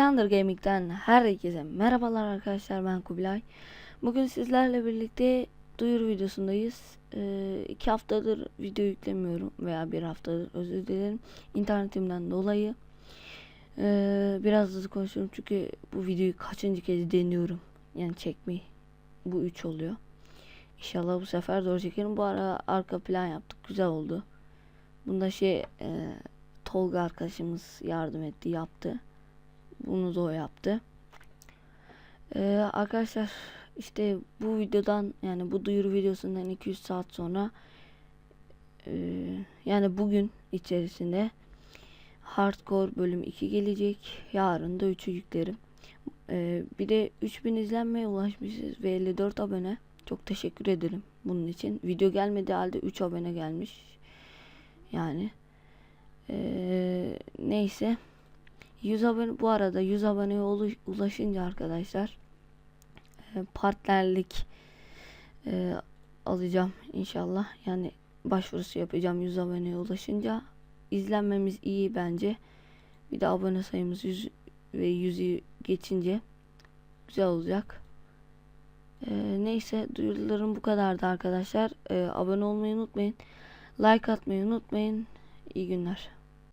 Thunder Gaming'den herkese merhabalar arkadaşlar ben Kubilay. Bugün sizlerle birlikte duyuru videosundayız. Ee, iki haftadır video yüklemiyorum veya bir haftadır özür dilerim internetimden dolayı. Ee, biraz hızlı konuşuyorum çünkü bu videoyu kaçıncı kez deniyorum yani çekmeyi. Bu üç oluyor. İnşallah bu sefer doğru çekerim. Bu ara arka plan yaptık güzel oldu. Bunda şey e, Tolga arkadaşımız yardım etti yaptı. Bunu da o yaptı. Ee, arkadaşlar işte bu videodan yani bu duyuru videosundan 200 saat sonra e, yani bugün içerisinde Hardcore bölüm 2 gelecek. Yarın da 3'ü yüklerim. Ee, bir de 3000 izlenmeye ulaşmışız ve 54 abone. Çok teşekkür ederim bunun için. Video gelmedi halde 3 abone gelmiş. Yani ee, neyse 100 abone bu arada 100 aboneye ulaşınca arkadaşlar e, partnerlik e, alacağım inşallah. Yani başvurusu yapacağım 100 aboneye ulaşınca. izlenmemiz iyi bence. Bir de abone sayımız 100 ve 100'ü geçince güzel olacak. E, neyse duyurularım bu kadardı arkadaşlar. E, abone olmayı unutmayın. Like atmayı unutmayın. İyi günler.